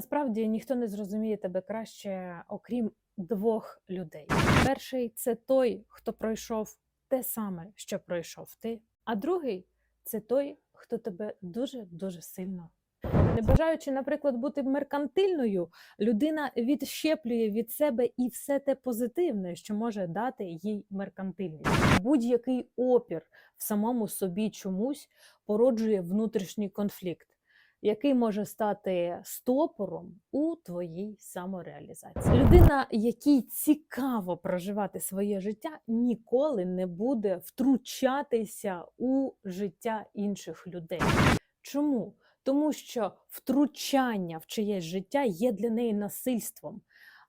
Насправді ніхто не зрозуміє тебе краще, окрім двох людей. Перший це той, хто пройшов те саме, що пройшов ти, а другий це той, хто тебе дуже дуже сильно. Не бажаючи, наприклад, бути меркантильною, людина відщеплює від себе і все те позитивне, що може дати їй меркантильність. Будь-який опір в самому собі чомусь породжує внутрішній конфлікт, який може стати стопором у твоїй самореалізації. Людина, якій цікаво проживати своє життя, ніколи не буде втручатися у життя інших людей. Чому? Тому що втручання в чиєсь життя є для неї насильством,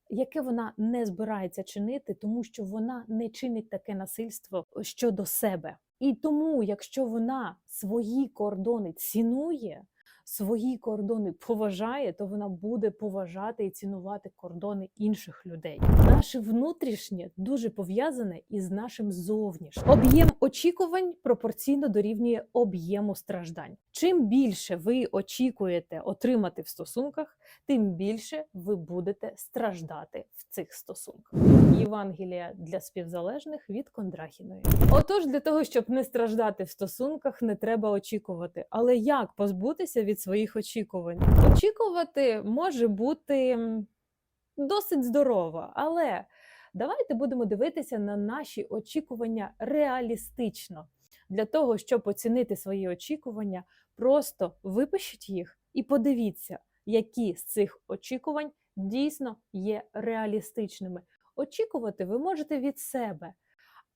яке вона не збирається чинити, тому що вона не чинить таке насильство щодо себе. І тому, якщо вона свої кордони цінує, свої кордони поважає, то вона буде поважати і цінувати кордони інших людей. Наше внутрішнє дуже пов'язане із нашим зовнішнім. Об'єм очікувань пропорційно дорівнює об'єму страждань. Чим більше ви очікуєте отримати в стосунках, тим більше ви будете страждати в цих стосунках. Євангелія для співзалежних від Кондрахіної. Отож, для того, щоб не страждати в стосунках, не треба очікувати. Але як позбутися від своїх очікувань? Очікувати може бути досить здорово, але давайте будемо дивитися на наші очікування реалістично. Для того, щоб оцінити свої очікування, просто випишіть їх і подивіться, які з цих очікувань дійсно є реалістичними. Очікувати ви можете від себе.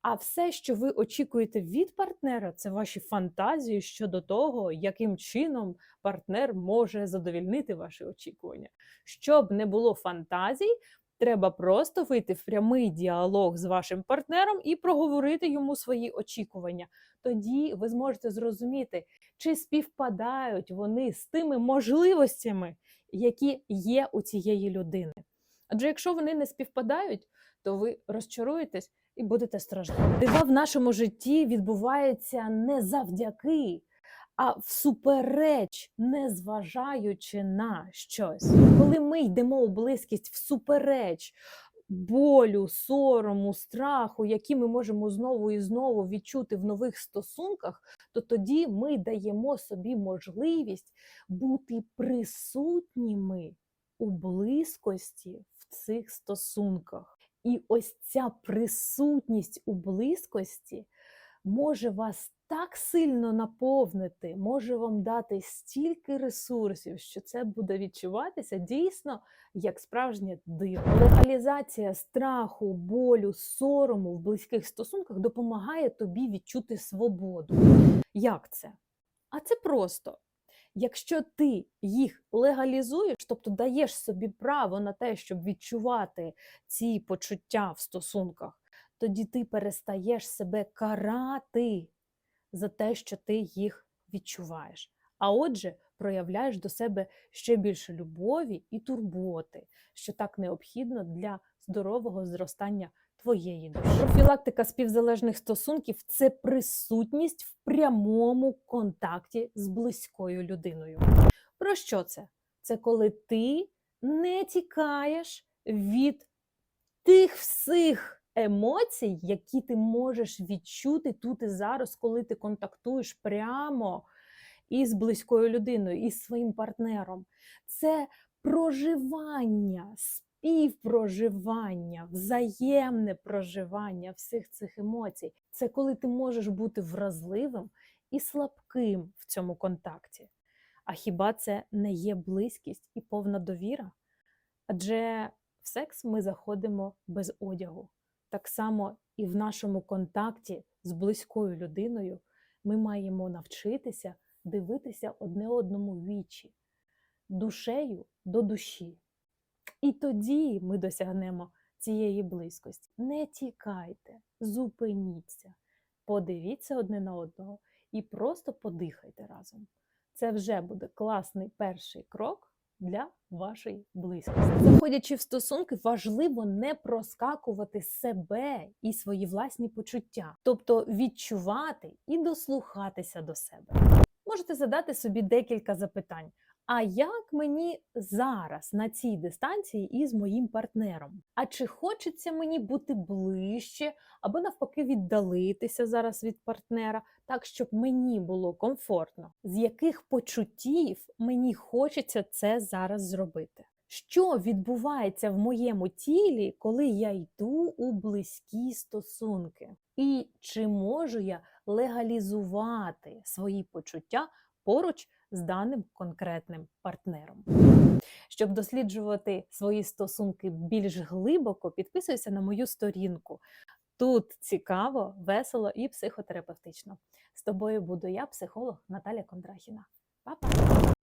А все, що ви очікуєте від партнера, це ваші фантазії щодо того, яким чином партнер може задовільнити ваші очікування. Щоб не було фантазій, треба просто вийти в прямий діалог з вашим партнером і проговорити йому свої очікування. Тоді ви зможете зрозуміти, чи співпадають вони з тими можливостями, які є у цієї людини. Адже якщо вони не співпадають, то ви розчаруєтесь і будете страждати. Дива в нашому житті відбуваються не завдяки, а всупереч, незважаючи на щось. Коли ми йдемо у близькість всупереч болю, сорому, страху, які ми можемо знову і знову відчути в нових стосунках, то тоді ми даємо собі можливість бути присутніми у близькості в цих стосунках. І ось ця присутність у близькості може вас так сильно наповнити, може вам дати стільки ресурсів, що це буде відчуватися дійсно як справжнє диво. Легалізація страху, болю, сорому в близьких стосунках допомагає тобі відчути свободу. Як це? А це просто. Якщо ти їх легалізуєш, тобто даєш собі право на те, щоб відчувати ці почуття в стосунках, тоді ти перестаєш себе карати за те, що ти їх відчуваєш. А отже, проявляєш до себе ще більше любові і турботи, що так необхідно для здорового зростання твоєї душі. Профілактика співзалежних стосунків це присутність в прямому контакті з близькою людиною. Про що це? Це коли ти не тікаєш від тих всіх емоцій, які ти можеш відчути тут і зараз, коли ти контактуєш прямо із близькою людиною, із своїм партнером. Це проживання, співпроживання, взаємне проживання всіх цих емоцій. Це коли ти можеш бути вразливим і слабким в цьому контакті. А хіба це не є близькість і повна довіра? Адже в секс ми заходимо без одягу. Так само і в нашому контакті з близькою людиною ми маємо навчитися дивитися одне одному вічі, душею до душі. І тоді ми досягнемо цієї близькості. Не тікайте, зупиніться, подивіться одне на одного і просто подихайте разом. Це вже буде класний перший крок для вашої близькості. Заходячи в стосунки, важливо не проскакувати себе і свої власні почуття, тобто відчувати і дослухатися до себе. Можете задати собі декілька запитань. А як мені зараз на цій дистанції із моїм партнером? А чи хочеться мені бути ближче або навпаки віддалитися зараз від партнера, так щоб мені було комфортно? З яких почуттів мені хочеться це зараз зробити? Що відбувається в моєму тілі, коли я йду у близькі стосунки? І чи можу я легалізувати свої почуття поруч з даним конкретним партнером? Щоб досліджувати свої стосунки більш глибоко, підписуйся на мою сторінку. Тут цікаво, весело і психотерапевтично. З тобою буду я, психолог Наталя Кондрахіна. Па-па!